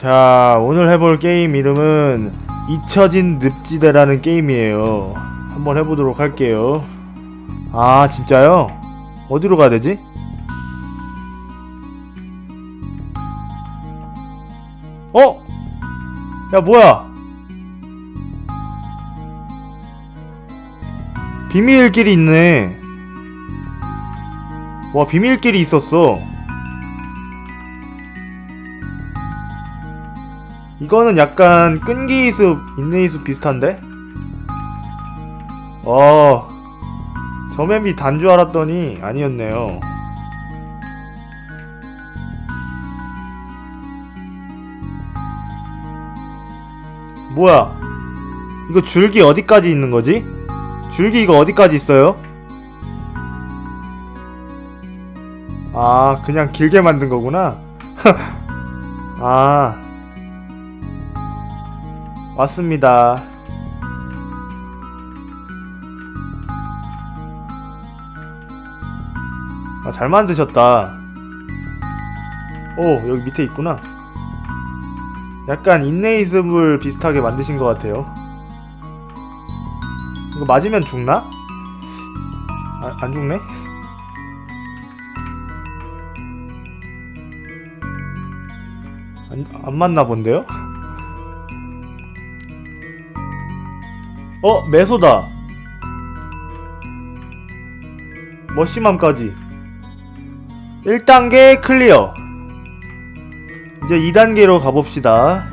자, 오늘 해볼 게임 이름은 잊혀진 늪지대라는 게임이에요. 한번 해보도록 할게요. 아, 진짜요? 어디로 가야 되지? 어? 야, 뭐야? 비밀길이 있네. 와, 비밀길이 있었어. 이거는 약간 끈기 숲, 인내이 숲 비슷한데? 어, 저 맵이 단 줄 알았더니 아니었네요. 뭐야? 이거 줄기 어디까지 있는 거지? 줄기 이거 어디까지 있어요? 아, 그냥 길게 만든 거구나. 아. 왔습니다. 아, 잘 만드셨다. 오, 여기 밑에 있구나. 약간 인내이습을 비슷하게 만드신 것 같아요. 이거 맞으면 죽나? 아, 안 죽네? 안, 안 맞나 본데요? 어, 메소다. 머시맘까지. 1단계 클리어. 이제 2단계로 가봅시다.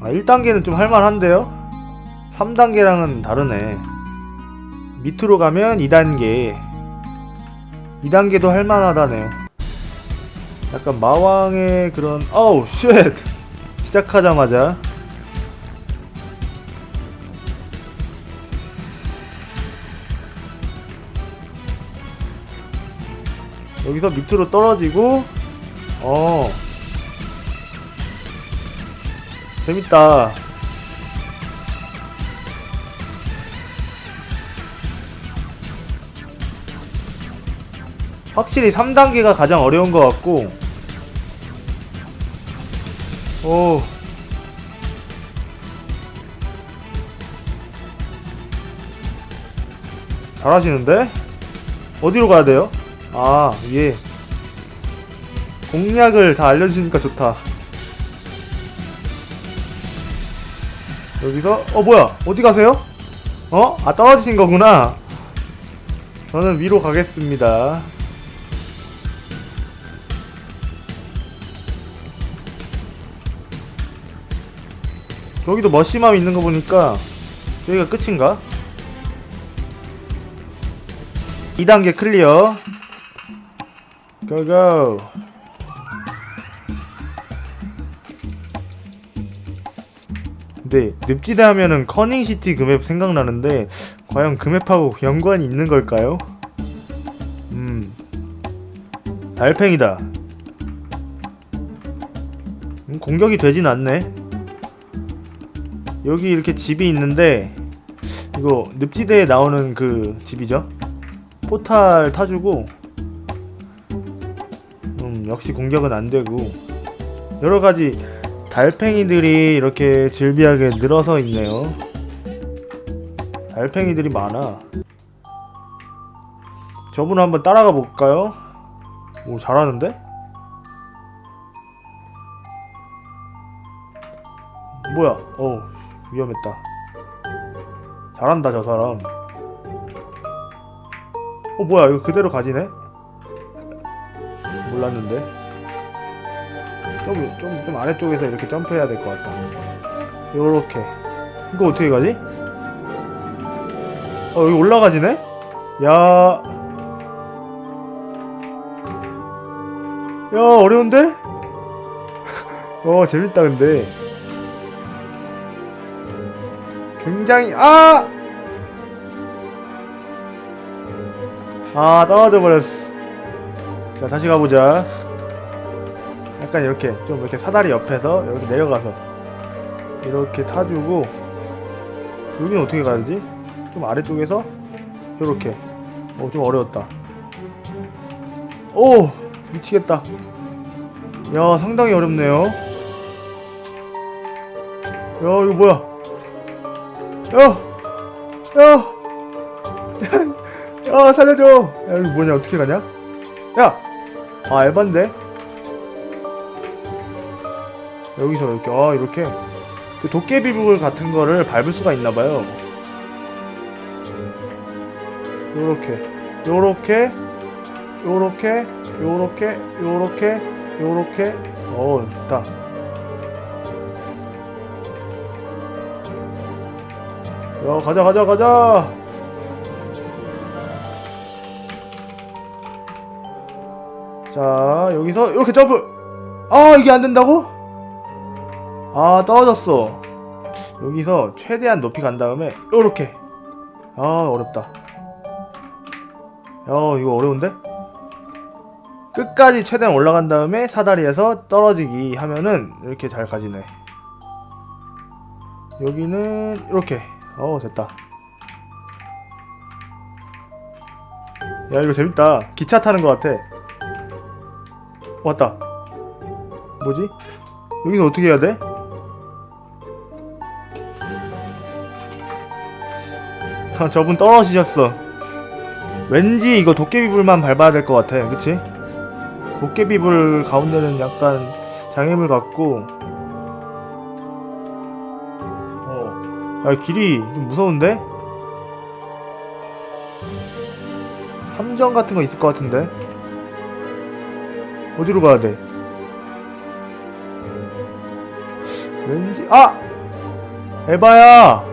아, 1단계는 좀 할만한데요? 3단계랑은 다르네. 밑으로 가면 2단계. 2단계도 할만하다네요. 약간 마왕의 그런, 어우, 쉣! 시작하자마자. 여기서 밑으로 떨어지고 어 재밌다 확실히 3단계가 가장 어려운 것 같고 오 잘하시는데? 어디로 가야 돼요? 아, 예. 공략을 다 알려주시니까 좋다. 여기서, 어, 뭐야? 어디 가세요? 어? 아, 떨어지신 거구나. 저는 위로 가겠습니다. 저기도 머시맘 있는 거 보니까 저기가 끝인가? 2단계 클리어. 고고. 근데 늪지대 하면은 커닝시티 금앱 생각나는데 과연 금앱하고 연관이 있는 걸까요? 음. 달팽이다. 음, 공격이 되진 않네. 여기 이렇게 집이 있는데 이거 늪지대에 나오는 그 집이죠? 포탈 타주고 음 역시 공격은 안 되고 여러 가지 달팽이들이 이렇게 질비하게 늘어서 있네요 달팽이들이 많아 저분 한번 따라가 볼까요? 오 잘하는데? 뭐야 어 위험했다 잘한다 저 사람 어 뭐야 이거 그대로 가지네? 몰랐는데 좀, 좀, 좀 아래쪽에서 이렇게 점프해야 될 것 같다 요렇게 이거 어떻게 가지? 어 여기 올라가지네? 야... 야 어려운데? 어 재밌다 근데 굉장히 아! 아 떨어져 버렸어 자 다시 가보자. 약간 이렇게 좀 이렇게 사다리 옆에서 이렇게 내려가서 이렇게 타주고 여기는 어떻게 가야지? 좀 아래쪽에서 이렇게. 어 좀 어려웠다. 오! 미치겠다. 야 상당히 어렵네요. 야 이거 뭐야? 야 야! 야 살려줘! 야 이거 뭐냐? 어떻게 가냐 야 아 에반데? 여기서 이렇게 아 이렇게. 그 도깨비불 같은 거를 밟을 수가 있나봐요. 요렇게 요렇게 요렇게 요렇게 요렇게 요렇게. 어 좋다. 야 가자 가자 가자 자 여기서 이렇게 점프 아 이게 안 된다고? 아 떨어졌어. 여기서 최대한 높이 간 다음에 요렇게. 아 어렵다. 야 이거 어려운데? 끝까지 최대한 올라간 다음에 사다리에서 떨어지기 하면은 이렇게 잘 가지네. 여기는 이렇게. 어 됐다. 야 이거 재밌다. 기차 타는 것 같아 왔다 뭐지? 여기서 어떻게 해야 돼? 아, 저분 떨어지셨어 왠지 이거 도깨비불만 밟아야 될 것 같아 그치? 도깨비불 가운데는 약간 장애물 같고 어. 야 길이 좀 무서운데? 함정 같은 거 있을 것 같은데 어디로 가야 돼? 왠지 아! 에바야!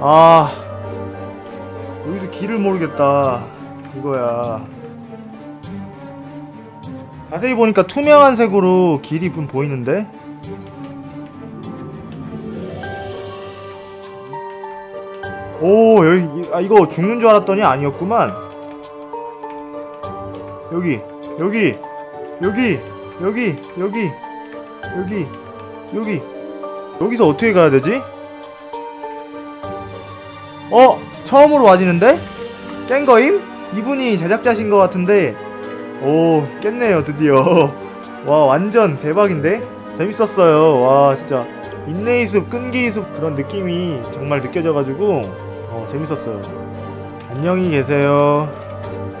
아 여기서 길을 모르겠다 이거야 자세히 보니까 투명한 색으로 길이 좀 보이는데 오 여기 아 이거 죽는 줄 알았더니 아니었구만 여기 여기 여기 여기 여기 여기 여기 여기서 어떻게 가야 되지? 어? 처음으로 와지는데? 깬 거임? 이분이 제작자신 것 같은데 오 깼네요 드디어 와 완전 대박인데? 재밌었어요 와 진짜 인내의숲 끈기의숲 그런 느낌이 정말 느껴져가지고 어 재밌었어요 안녕히 계세요